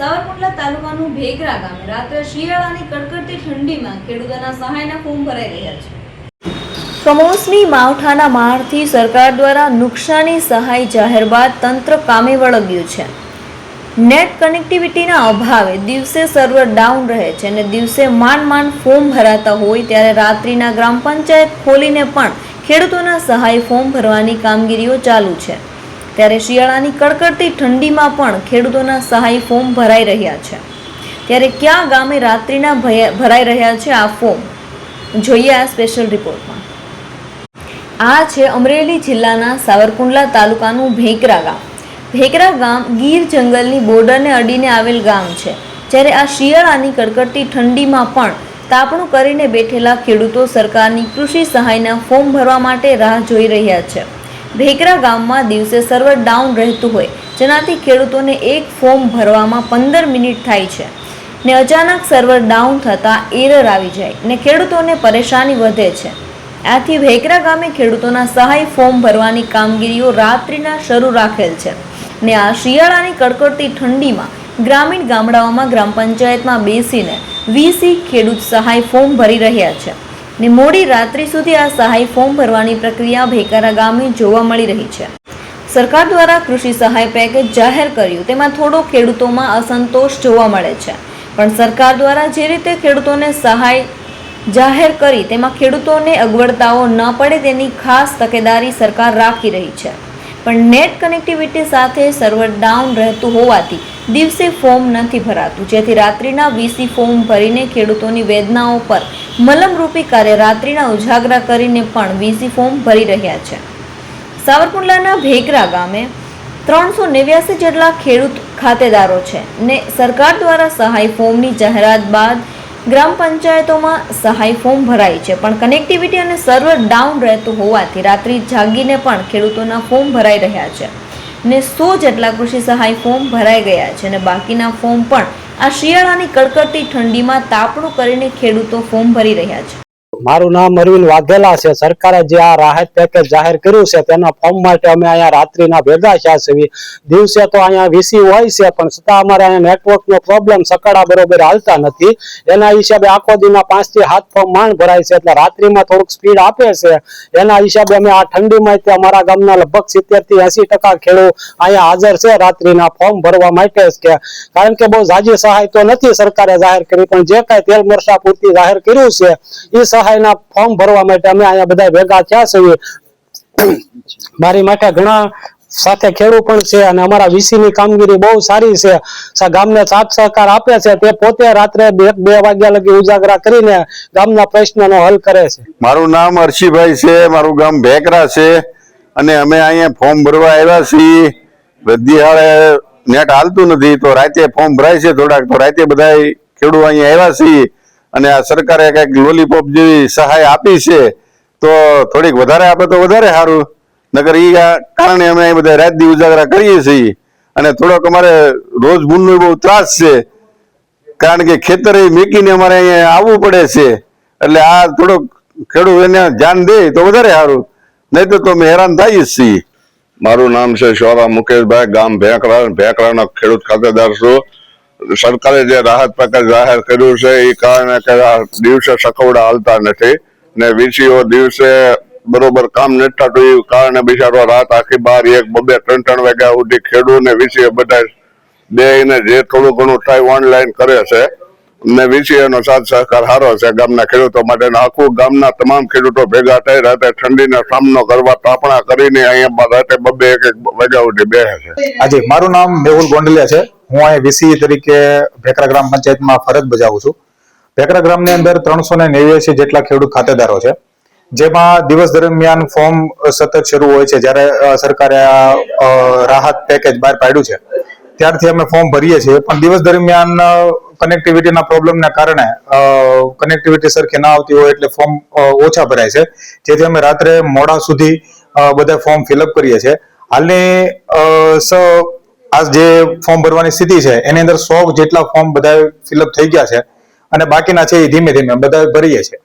સાવરકુંડલા તાલુકાનું ભેગરા ગામે રાત્રે શિયાળાની કડકડતી ઠંડીમાં ખેડૂતોના સહાયના ફોર્મ ભરાઈ રહ્યા છે. કમોસમી માવઠાના મારથી સરકાર દ્વારા નુકસાની સહાય જાહેર બાદ તંત્ર કામે વળગ્યું છે. નેટ કનેક્ટિવિટીના અભાવે દિવસે સર્વર ડાઉન રહે છે અને દિવસે માંડ માંડ ફોર્મ ભરાતા હોય ત્યારે રાત્રિના ગ્રામ પંચાયત ખોલીને પણ ખેડૂતોના સહાય ફોર્મ ભરવાની કામગીરીઓ ચાલુ છે. ત્યારે શિયાળાની કડકડતી ઠંડીમાં પણ ખેડૂતોના સહાય ફોર્મ ભરાઈ રહ્યા છે. ત્યારે ક્યાં ગામે રાત્રિના ભરાઈ રહ્યા છે આ ફોર્મ? જોઈએ આ સ્પેશિયલ રિપોર્ટમાં આ છે અમરેલી જિલ્લાના સાવરકુંડલા તાલુકાનું ભેકરા ગામ. ભેકરા ગામ ગીર જંગલની બોર્ડરને અડીને આવેલ ગામ છે. જ્યારે આ શિયાળાની કડકડતી ઠંડીમાં પણ તાપણું કરીને બેઠેલા ખેડૂતો સરકારની કૃષિ સહાયના ફોર્મ ભરવા માટે રાહ જોઈ રહ્યા છે. ભેકરા ગામમાં દિવસે સર્વર ડાઉન રહેતું હોય, જેનાથી ખેડૂતોને એક ફોર્મ ભરવામાં પંદર મિનિટ થાય છે. ને અચાનક સર્વર ડાઉન થતાં એરર આવી જાય ને ખેડૂતોને પરેશાની વધે છે. આથી ભેકરા ગામે ખેડૂતોના સહાય ફોર્મ ભરવાની કામગીરીઓ રાત્રિના શરૂ રાખેલ છે. ને આ શિયાળાની કડકડતી ઠંડીમાં ગ્રામીણ ગામડાઓમાં ગ્રામ પંચાયતમાં બેસીને વીસી ખેડૂત સહાય ફોર્મ ભરી રહ્યા છે. ને મોડી રાત્રિ સુધી આ સહાય ફોર્મ ભરવાની પ્રક્રિયા ભેકારા ગામે જોવા મળી રહી છે. સરકાર દ્વારા કૃષિ સહાય પેકેજ જાહેર કર્યું, તેમાં થોડો ખેડૂતોમાં અસંતોષ જોવા મળે છે. પણ સરકાર દ્વારા જે રીતે ખેડૂતોને સહાય જાહેર કરી, તેમાં ખેડૂતોને અગવડતાઓ ન પડે તેની ખાસ તકેદારી સરકાર રાખી રહી છે. પણ નેટ કનેક્ટિવિટી સાથે સર્વર ડાઉન રહેતું હોવાથી દિવસે ફોર્મ નથી ભરાતું, જેથી રાત્રિના વીસી ફોર્મ ભરીને ખેડૂતોની વેદનાઓ પર મલમરૂપી કાર્ય રાત્રિના ઉજાગરા કરીને પણ વીસી ફોર્મ ભરી રહ્યા છે. સાવરકુંડલાના ભેગરા ગામે ત્રણસો નેવ્યાસી જેટલા ખેડૂત ખાતેદારો છે ને સરકાર દ્વારા સહાય ફોર્મની જાહેરાત બાદ ગ્રામ પંચાયતોમાં સહાય ફોર્મ ભરાય છે. પણ કનેક્ટિવિટી અને સર્વર ડાઉન રહેતું હોવાથી રાત્રિ જાગીને પણ ખેડૂતોના ફોર્મ ભરાઈ રહ્યા છે ને સો જેટલા કૃષિ સહાય ફોર્મ ભરાઈ ગયા છે અને બાકીના ફોર્મ પણ આ શિયાળાની કડકડતી ઠંડીમાં તાપણું કરીને ખેડૂતો ફોર્મ ભરી રહ્યા છે. મારું નામ અરવિંદ વાઘેલા છે. સરકારે જે આ રાહત પેકેજ જાહેર કર્યું છે, તેના ફોર્મ માટે અમે અહીંયા રાત્રિના ભેગા થયા છીએ. દિવસે તો અહીંયા વીસી હોય છે, પણ છતાં અમારે અહીંયા નેટવર્કનો પ્રોબ્લેમ સકાળા બરોબર હાલતા નથી. એના હિસાબે આખો દિનના પાંચથી હાથ ફોર્મ માંડ ભરાય છે, એટલે રાત્રિમાં થોડુંક સ્પીડ આપે છે. એના હિસાબે અમે આ ઠંડીમાં તે અમારા ગામના લગભગ સિત્તેરથી એસી ટકા ખેડૂત અહીંયા હાજર છે રાત્રિના ફોર્મ ભરવા માટે કે. કારણ કે બહુ ઝાઝી સહાય તો નથી સરકારે જાહેર કરી, પણ જે કાંઈ તેલ મરસા પૂરતી જાહેર કર્યું છે એ સહાયના ફોર્મ ભરવા માટે અમે અહીંયા બધા ભેગા થયા છીએ. મારી માટે ઘણા સાથે ખેડૂત પણ છે અને અમારા વીસી ની કામગીરી બહુ સારી છે. ગામને સાથ સહકાર આપે છે. તે પોતે રાત્રે બે બે વાગ્યા લગી ઉજાગરા કરીને ગામના પ્રશ્નનો હલ કરે છે. મારું નામ હર્ષિભાઈ છે. મારું ગામ ભેકરા છે. અને અમે અહીંયા ફોર્મ ભરવા આવ્યા છીએ. વૃદ્ધિહાળે નેટ હાલતું નથી. તો રાતે ફોર્મ ભરાય છે થોડાક. તો રાતે બધા ખેડૂત અહીંયા આવ્યા છીએ. અને આ સરકારે કંઈક લોલીપોપ જેવી સહાય આપી છે, તો થોડીક વધારે આપે તો વધારે સારું. નગર આ કારણે અમે બધા રાત દી ઉજાગરા કરીએ છીએ. અને થોડોક અમારે રોજ મૂળનો બહુ ત્રાસ છે. કારણ કે ખેતરે મેકીને અમારે અહીંયા આવવું પડે છે. એટલે આ થોડોક ખેડૂત એને ધ્યાન દે તો વધારે સારું. નહીં તો તમે હેરાન થઈએ છીએ. મારું નામ છે શોરા મુકેશભાઈ, ગામ ભેંકરા, ભેંકરાના ખેડૂત ખાતેદાર છું. સરકારે જે રાહત પેકેજ જાહેર કર્યું છે એ કારણે કે દિવસે સકવડા હાલતા નથી. ને વીસીઓ દિવસે બરોબર કામ નથી થતું એ કારણે બિચારો રાત આખી બાર, એક, બબે, ત્રણ ત્રણ વાગ્યા સુધી ખેડૂત ને વીસીઓ બધા બેને જે થોડું ઘણું થાય ઓનલાઈન કરે છે. ને વીસીઓ નો સાથ સહકાર સારો છે ગામના ખેડૂતો માટે આખું ગામના તમામ ખેડૂતો ભેગા થઈ રાતે ઠંડીનો સામનો કરવા તાપણા કરીને અહીંયા રાતે બબે એક એક વાગ્યા સુધી બેસે છે. આજે મારું નામ મેહુલ ગોંડલિયા છે. હું અહીં વીસી તરીકે ભેકરા ગ્રામ પંચાયતમાં ફરજ બજાવું છું. ભેકરા ગ્રામની અંદર ત્રણસો ને નેવ્યાસી જેટલા ખેડૂત ખાતેદારો છે. જેમાં દિવસ દરમિયાન ફોર્મ સતત શરૂ હોય છે. જ્યારે સરકારે આ રાહત પેકેજ બહાર પાડ્યું છે. ત્યારથી અમે ફોર્મ ભરીએ છીએ. પણ દિવસ દરમિયાન કનેક્ટિવિટીના પ્રોબ્લેમને કારણે કનેક્ટિવિટી સરખી ના આવતી હોય એટલે ફોર્મ ઓછા ભરાય છે. જેથી અમે રાત્રે મોડા સુધી બધા ફોર્મ ફિલઅપ કરીએ છીએ. હાલની આ જે ફોર્મ ભરવાની સ્થિતિ છે, એની અંદર સો જેટલા ફોર્મ બધા ફિલઅપ થઈ ગયા છે અને બાકીના છે એ ધીમે ધીમે બધા ભરીએ છીએ